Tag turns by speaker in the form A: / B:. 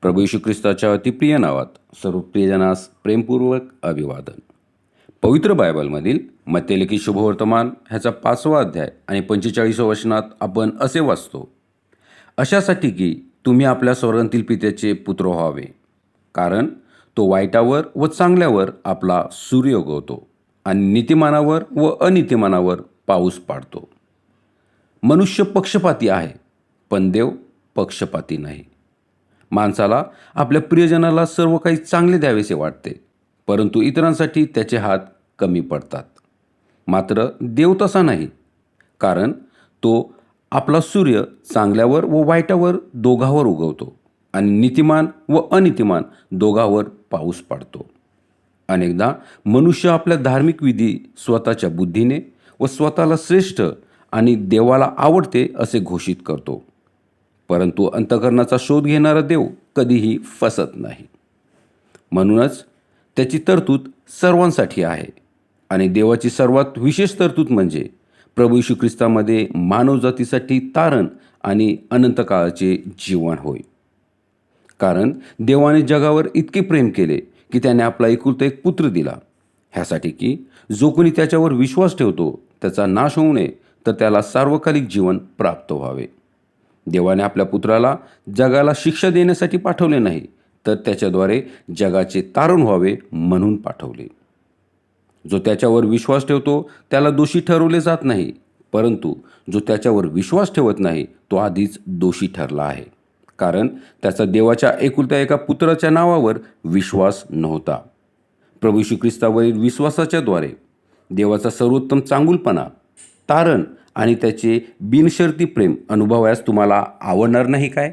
A: प्रभू येशू ख्रिस्ताच्या अतिप्रिय नावात सर्व प्रियजनास प्रेमपूर्वक अभिवादन. पवित्र बायबलमधील मत्यलिखित शुभवर्तमान ह्याचा पाचवा अध्याय आणि पंचेचाळीसव्या वचनात आपण असे वाचतो अशासाठी की तुम्ही आपल्या स्वर्गांतील पित्याचे पुत्र व्हावे कारण तो वाईटावर व चांगल्यावर आपला सूर्य उगवतो आणि नीतिमानावर व अनितिमानावर पाऊस पाडतो. मनुष्य पक्षपाती आहे पण देव पक्षपाती नाही. माणसाला आपल्या प्रियजनाला सर्व काही चांगले द्यावेसे वाटते परंतु इतरांसाठी त्याचे हात कमी पडतात. मात्र देव तसा नाही कारण तो आपला सूर्य चांगल्यावर व वाईटावर दोघावर उगवतो आणि नीतिमान व अनितिमान दोघावर पाऊस पाडतो. अनेकदा मनुष्य आपल्या धार्मिक विधी स्वतःच्या बुद्धीने व स्वतःला श्रेष्ठ आणि देवाला आवडते असे घोषित करतो. परंतु अंतकरणाचा शोध घेणारा देव कधीही फसत नाही. म्हणूनच त्याची तरतूद सर्वांसाठी आहे आणि देवाची सर्वात विशेष तरतूद म्हणजे प्रभू यीशू ख्रिस्तामध्ये मानवजातीसाठी तारण आणि अनंतकाळाचे जीवन होय. कारण देवाने जगावर इतके प्रेम केले की त्याने आपला एकुलता एक पुत्र दिला. ह्यासाठी की जो कोणी त्याच्यावर विश्वास ठेवतो त्याचा नाश होऊ नये तर त्याला सार्वकालिक जीवन प्राप्त व्हावे. देवाने आपल्या पुत्राला जगाला शिक्षा देण्यासाठी पाठवले नाही तर त्याच्याद्वारे जगाचे तारण व्हावे म्हणून पाठवले. जो त्याच्यावर विश्वास ठेवतो त्याला दोषी ठरवले जात नाही परंतु जो त्याच्यावर विश्वास ठेवत नाही तो आधीच दोषी ठरला आहे. कारण त्याचा देवाच्या एकुलत्या एका पुत्राच्या नावावर विश्वास नव्हता. प्रभू श्री ख्रिस्तावरील विश्वासाच्याद्वारे देवाचा सर्वोत्तम चांगुलपणा तारण आणि त्याचे बिनशर्ती प्रेम अनुभवायस तुम्हाला आवडणार नाही काय?